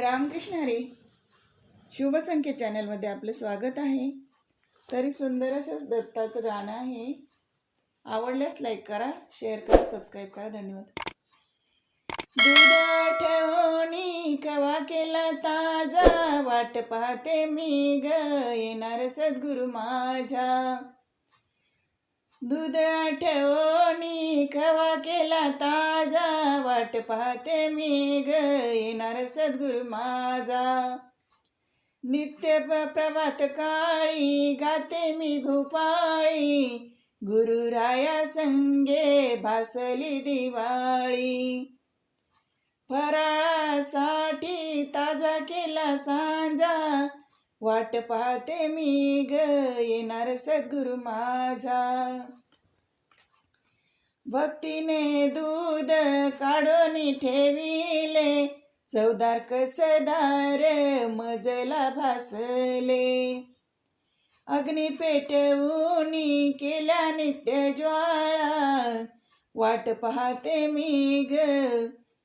रामकृष्ण हरी शुभसंख्य चॅनलमध्ये आपलं स्वागत आहे. तरी सुंदर असं दत्ताचं गाणं आहे. आवडल्यास लाईक करा शेअर करा सबस्क्राईब करा. धन्यवाद. दुधा ठेवणी कवा केला ताजा? वाट पाहते मी ग येणार सद्गुरु माझा. दूध आठवणी कवा केला ताजा? वाट पाहते मी ग येणार सद्गुरु माझा. नित्य प्रभात काळी गाते मी भोपाळी गुरुराया संगे भासली दिवाळी. फराळासाठी ताजा केला सांजा वाट पाहते मी ग येणार सद्गुरु माझा. भक्तीने दूध काढून ठेविले. चौदार कसदार मजला भासले. अग्नी पेटवूनी केल्या नित्य ज्वाळा. वाट पाहते मी ग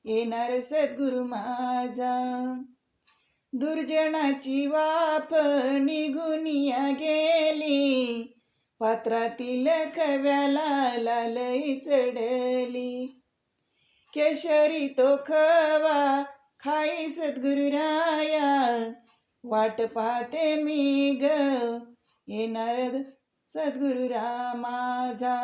येणार सद्गुरु माझा. दुर्जनाची वाफ निगुनिया या गेली. पात्रातील खव्याला लालई चढली. केशरी तो खवा खाई सद्गुरुराया. वाट पाहते मी ग येणार सद्गुरु रामाझा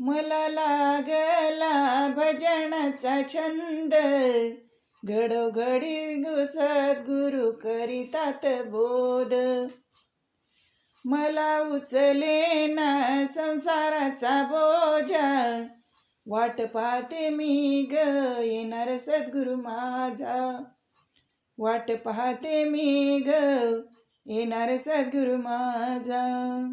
मला लागला भजनाचा छंद घडोघडी घुसत गुरु करीतात बोध. मला उचले ना संसाराचा बोजा. वाट पाहते मी ग येणार सद्गुरु माझा. वाट पाहते मी ग येणार सद्गुरु माझा.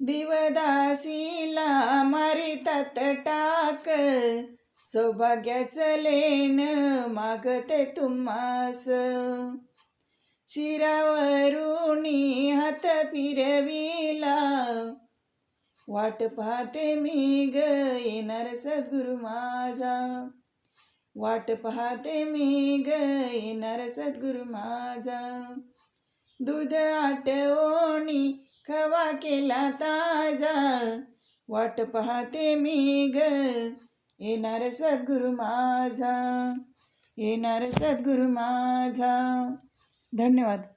दिवदासीला मारितात टाक सौभाग्याचं लेण मागते तुम्हास. शिरावरुणी हात फिरविला वाट पाहते मी ग येणार सद्गुरु माझा. वाट पाहते मी ग येणार सद्गुरु माझा. दूध आटवणी खवा केला ताजा. वाट पाहते मी ग येणार सद्गुरु माझा. येणार सद्गुरु माझा. धन्यवाद.